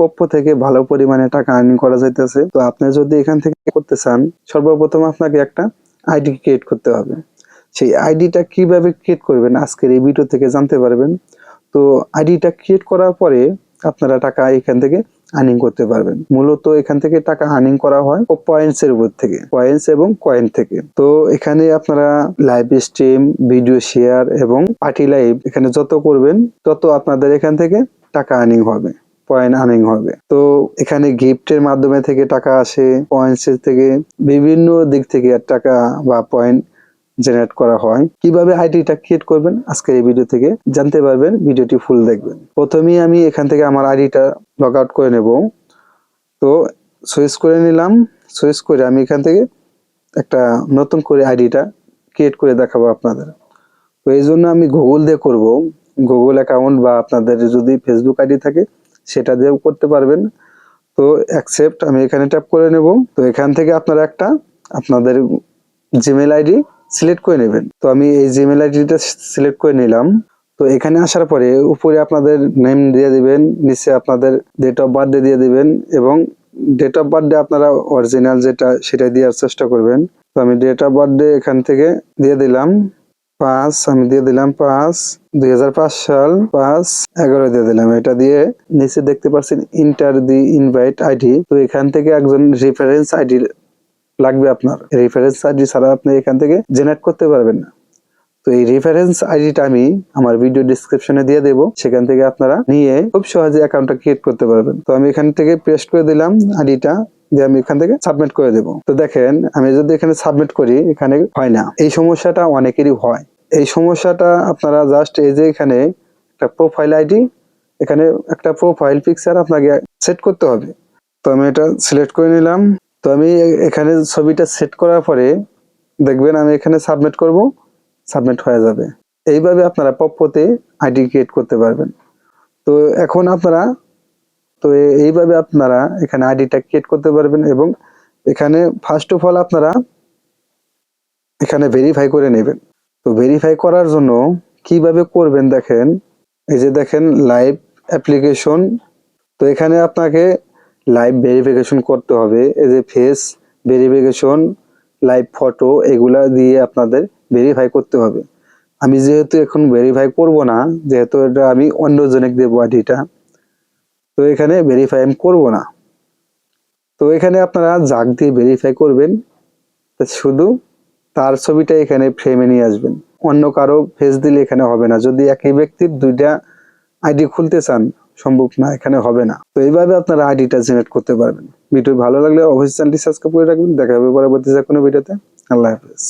পক্ষ থেকে ভালো পরিমাণে টাকা আর্নিং করা যাইতেছে। তো আপনি যদি এখান থেকে করতে চান, সর্বপ্রথম আপনাকে একটা আইডি ক্রিয়েট করতে হবে। সেই আইডিটা কীভাবে ক্রিয়েট করবেন আজকের এই ভিডিও থেকে জানতে পারবেন। তো আইডিটা ক্রিয়েট করার পরে আপনারা টাকা এখান থেকে আর্নিং করতে পারবেন। মূলত এখান থেকে টাকা আর্নিং করা হয় পয়েন্টস এর উপর থেকে পয়েন্টস এবং কয়েন থেকে। তো এখানে আপনারা লাইভ স্ট্রিম ভিডিও শেয়ার এবং পার্টি লাইভ এখানে যত করবেন, তত আপনাদের এখান থেকে টাকা আর্নিং হবে। পয়েন্ট আর্নিং হবে। তো এখানে গিফটের মাধ্যমে থেকে টাকা আসে পয়েন্টস থেকে বিভিন্ন দিক থেকে টাকা বা পয়েন্ট জেনারেট করা হয়। কীভাবে আইডিটা ক্রিয়েট করবেন? আজকের এই ভিডিও থেকে জানতে পারবেন, ভিডিওটি ফুল দেখবেন। প্রথমেই আমি এখান থেকে আমার আইডিটা লগ আউট করে নেব। তো সুইচ করে নিলাম। সুইচ করে আমি এখান থেকে একটা নতুন করে আইডিটা ক্রিয়েট করে দেখাবো আপনাদের। তো এই জন্য আমি গুগল দিয়ে করব। গুগল অ্যাকাউন্ট বা আপনাদের যদি ফেসবুক আইডি থাকে সেটা দিয়েও করতে পারবেন। তো অ্যাকসেপ্ট আমি এখানে ট্যাপ করে নেব। তো এখান থেকে আপনারা একটা আপনাদের জিমেল আইডি সিলেক্ট করে নেবেন। তো আমি এই জিমেল আইডিটা সিলেক্ট করে নিলাম। তো এখানে আসার পরে উপরে আপনাদের নেম দিয়ে দিবেন, নিচে আপনাদের ডেট অফ বার্থডে দিয়ে দিবেন এবং ডেট অফ বার্থডে আপনারা অরিজিনাল যেটা, সেটা দেওয়ার চেষ্টা করবেন। তো আমি ডেট অফ বার্থডে এখান থেকে দিয়ে দিলাম। পাঁচ, আমি দিয়ে দিলাম পাঁচ, দুই সাল, পাঁচ, এগারো দিয়ে দিলাম। এটা দিয়ে নিচে দেখতে পাচ্ছেন ইন্টার দি ইনভাইট আইডি তো এখান থেকে একজন রেফারেন্স আইডি লাগবে আপনার। রেফারেন্স আইডি ছাড়া আপনি এখান থেকে জেনারেট করতে পারবেন না। তো এই রেফারেন্স আইডিটা আমি আমার ভিডিও ডিসক্রিপশনে দিয়ে দেবো। সেখান থেকে আপনারা নিয়ে খুব সহজে অ্যাকাউন্টটা ক্রিয়েট করতে পারবেন। তো আমি এখান থেকে পেস্ট করে দিলাম আইডিটা দিয়ে আমি এখান থেকে সাবমিট করে দেব। তো দেখেন, আমি যদি এখানে সাবমিট করি, এখানে হয় না। এই সমস্যাটা অনেকেরই হয়। এই সমস্যাটা আপনারা জাস্ট এই যে এখানে একটা প্রোফাইল আইডি এখানে একটা প্রোফাইল পিকচার আপনাকে সেট করতে হবে। তো আমি এটা সিলেক্ট করে নিলাম। তো আমি এখানে ছবিটা সেট করার পরে দেখবেন আমি এখানে সাবমিট করব সাবমিট হয়ে যাবে। এইভাবে আপনারা পপ্পতে আইডি ক্রিয়েট করতে পারবেন। তো এখন আপনারা তো এইভাবে আপনারা এখানে আইডিটা ক্রিয়েট করতে পারবেন এবং এখানে ফার্স্ট অফ অল আপনারা এখানে ভেরিফাই করে নেবেন। তো ভেরিফাই করার জন্য কীভাবে করবেন দেখেন, এই যে দেখেন লাইভ অ্যাপ্লিকেশন তো এখানে আপনাকে লাইভ ভেরিফিকেশন করতে হবে। এই যে ফেস ভেরিফিকেশন লাইভ ফটো এগুলা দিয়ে আপনাদের ভেরিফাই করতে হবে। আমি যেহেতু এখন ভেরিফাই করব না, যেহেতু এটা আমি অন্যজনকে দেবো আইডিটা তো এখানে ভেরিফাই আমি করব না। তো এখানে আপনারা জাগ দিয়ে ভেরিফাই করবেন। শুধু তার ছবিটা এখানে ফ্রেমে নিয়ে আসবেন। অন্য কারও ফেস দিলে এখানে হবে না। যদি একই ব্যক্তির দুইটা আইডি খুলতে চান, সম্ভব না, এখানে হবে না। তো এইভাবে আপনারা আইডিটা জেনারেট করতে পারবেন। ভিডিও ভালো লাগলে অবশ্যই চ্যানেলটি সাবস্ক্রাইব করে রাখবেন। দেখা হবে পরবর্তী যে কোনো ভিডিওতে আল্লাহ হাফেজ।